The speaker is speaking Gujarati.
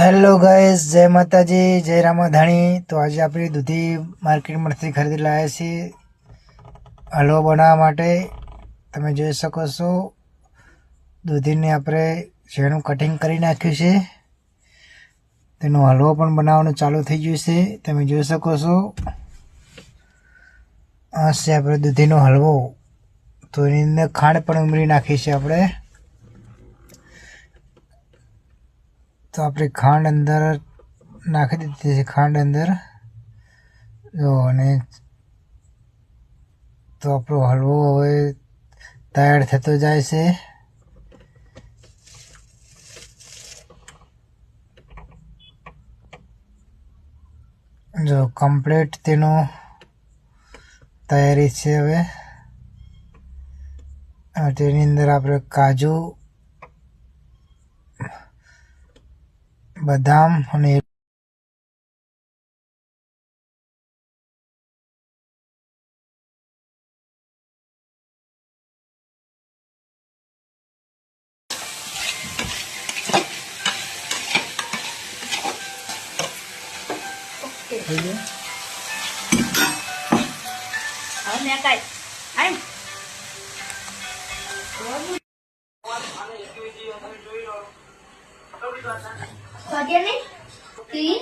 હેલો ગાઈસ જય માતાજી, જય રામાધાણી. તો આજે આપણે દૂધી માર્કેટમાંથી ખરીદી લાવ્યા છીએ. હલવો બનાવવા માટે તમે જોઈ શકો છો. દૂધીને આપણે જેનું કટિંગ કરી નાખ્યું છે. તેનો હલવો પણ બનાવવાનું ચાલુ થઈ ગયું છે. તમે જોઈ શકો છો. આ છે આપણે દૂધીનો હલવો. તો એની અંદર ખાંડ પણ ઉમેરી નાખી છે આપણે. તો આપણે ખાંડ અંદર નાખી દીધી છે ખાંડ અંદર જો અને તો આપણો હલવો હવે તૈયાર થતો જાય છે. જો કમ્પ્લીટ તેનો તૈયારી છે હવે. તેની અંદર આપણે કાજુ બદામ અને હવે મેં પગે નહીં તી